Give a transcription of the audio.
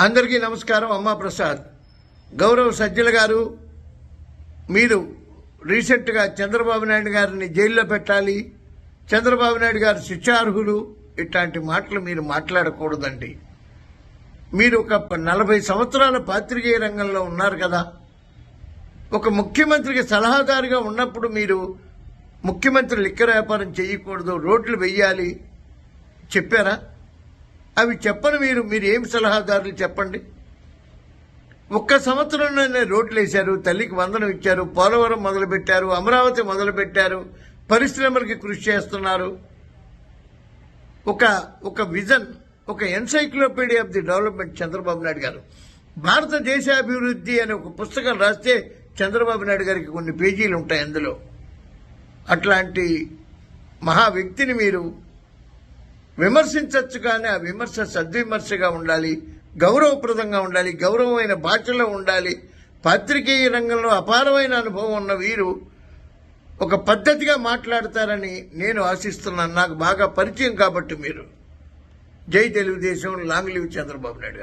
అందరికీ నమస్కారం అమ్మా ప్రసాద్. గౌరవ్ సజ్జల గారు మీరు రీసెంట్గా చంద్రబాబు నాయుడు గారిని జైల్లో పెట్టాలి చంద్రబాబు నాయుడు గారు శిక్షార్హులు ఇట్లాంటి మాటలు మీరు మాట్లాడకూడదండి. మీరు ఒక నలభై సంవత్సరాల పాత్రికేయ రంగంలో ఉన్నారు కదా. ఒక ముఖ్యమంత్రికి సలహాదారుగా ఉన్నప్పుడు మీరు ముఖ్యమంత్రి లిక్కర్ వ్యాపారం చేయకూడదు రోడ్లు వెయ్యాలి. చెప్పారా? అవి చెప్పని మీరు మీరు ఏం సలహాదారులు చెప్పండి? ఒక్క సంవత్సరంలోనే రోడ్లు వేశారు తల్లికి వందనం ఇచ్చారు పోలవరం మొదలుపెట్టారు అమరావతి మొదలుపెట్టారు పరిశ్రమలకి కృషి చేస్తున్నారు. ఒక ఒక విజన్ ఒక encyclopedia of the development Chandrababu Naidu garu. భారతదేశ అభివృద్ధి అనే ఒక పుస్తకం రాస్తే చంద్రబాబు నాయుడు గారికి కొన్ని పేజీలు ఉంటాయి అందులో. అట్లాంటి మహా వ్యక్తిని మీరు విమర్శించవచ్చు కానీ ఆ విమర్శ సద్విమర్శగా ఉండాలి గౌరవప్రదంగా ఉండాలి గౌరవమైన భాషలో ఉండాలి. పాత్రికేయ రంగంలో అపారమైన అనుభవం ఉన్న వీరు ఒక పద్ధతిగా మాట్లాడతారని నేను ఆశిస్తున్నాను. నాకు బాగా పరిచయం కాబట్టి మీరు. జై తెలుగుదేశం లాంగ్ లివ్ చంద్రబాబు నాయుడు